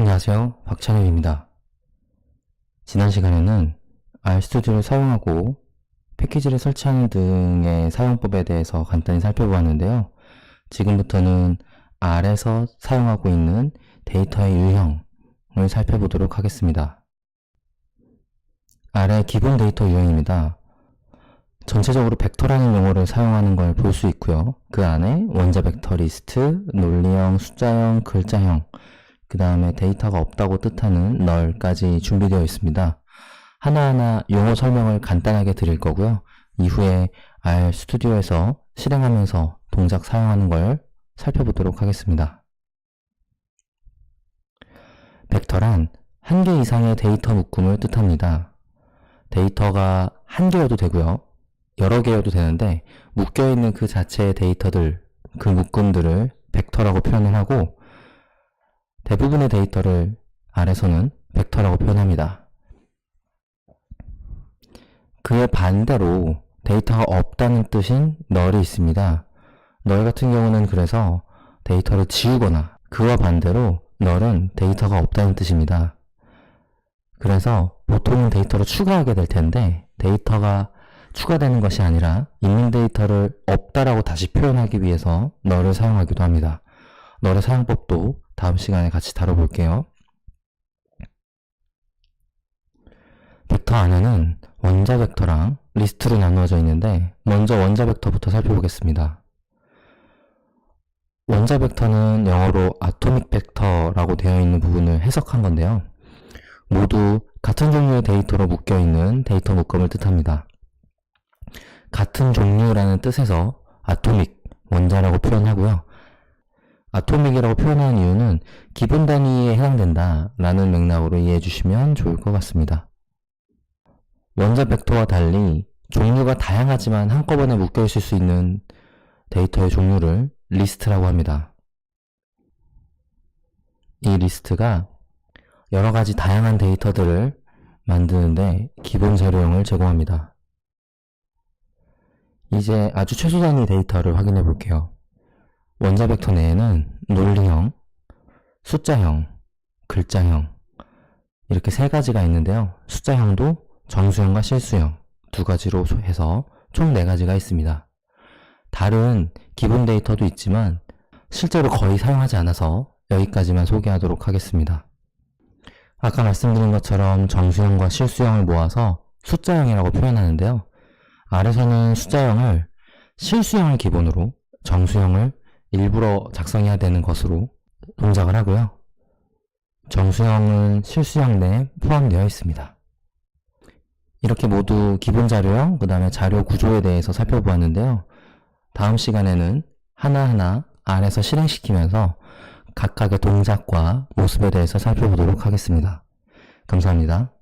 안녕하세요. 박찬욱입니다. 지난 시간에는 RStudi오를 사용하고 패키지를 설치하는 등의 사용법에 대해서 간단히 살펴보았는데요. 지금부터는 R에서 사용하고 있는 데이터의 유형을 살펴보도록 하겠습니다. R의 기본 데이터 유형입니다. 전체적으로 벡터라는 용어를 사용하는 걸 볼 수 있고요. 그 안에 원자 벡터 리스트, 논리형, 숫자형, 글자형, 그 다음에 데이터가 없다고 뜻하는 널까지 준비되어 있습니다. 하나하나 용어 설명을 간단하게 드릴 거고요. 이후에 R 스튜디오에서 실행하면서 동작 사용하는 걸 살펴보도록 하겠습니다. 벡터란 한 개 이상의 데이터 묶음을 뜻합니다. 데이터가 한 개여도 되고요. 여러 개여도 되는데 묶여있는 그 자체의 데이터들, 그 묶음들을 벡터라고 표현을 하고 대부분의 데이터를 R에서는 벡터라고 표현합니다. 그의 반대로 데이터가 없다는 뜻인 널이 있습니다. 널 같은 경우는 그래서 데이터를 지우거나 그와 반대로 널은 데이터가 없다는 뜻입니다. 그래서 보통은 데이터를 추가하게 될 텐데 데이터가 추가되는 것이 아니라 있는 데이터를 없다라고 다시 표현하기 위해서 널을 사용하기도 합니다. 널의 사용법도 다음 시간에 같이 다뤄볼게요. 벡터 안에는 원자 벡터랑 리스트로 나누어져 있는데 먼저 원자 벡터부터 살펴보겠습니다. 원자 벡터는 영어로 아토믹 벡터라고 되어 있는 부분을 해석한 건데요. 모두 같은 종류의 데이터로 묶여 있는 데이터 묶음을 뜻합니다. 같은 종류라는 뜻에서 아토믹, 원자라고 표현하고요. 아토믹이라고 표현한 이유는 기본 단위에 해당된다 라는 맥락으로 이해해 주시면 좋을 것 같습니다. 원자 벡터와 달리 종류가 다양하지만 한꺼번에 묶여 있을 수 있는 데이터의 종류를 리스트라고 합니다. 이 리스트가 여러 가지 다양한 데이터들을 만드는데 기본 재료용을 제공합니다. 이제 아주 최소 단위 데이터를 확인해 볼게요. 원자 벡터 내에는 논리형, 숫자형, 글자형 이렇게 세 가지가 있는데요. 숫자형도 정수형과 실수형 두 가지로 해서 총 네 가지가 있습니다. 다른 기본 데이터도 있지만 실제로 거의 사용하지 않아서 여기까지만 소개하도록 하겠습니다. 아까 말씀드린 것처럼 정수형과 실수형을 모아서 숫자형이라고 표현하는데요. 아래서는 숫자형을 실수형을 기본으로 정수형을 일부러 작성해야 되는 것으로 동작을 하고요. 정수형은 실수형 내에 포함되어 있습니다. 이렇게 모두 기본 자료형, 그 다음에 자료 구조에 대해서 살펴보았는데요. 다음 시간에는 하나하나 안에서 실행시키면서 각각의 동작과 모습에 대해서 살펴보도록 하겠습니다. 감사합니다.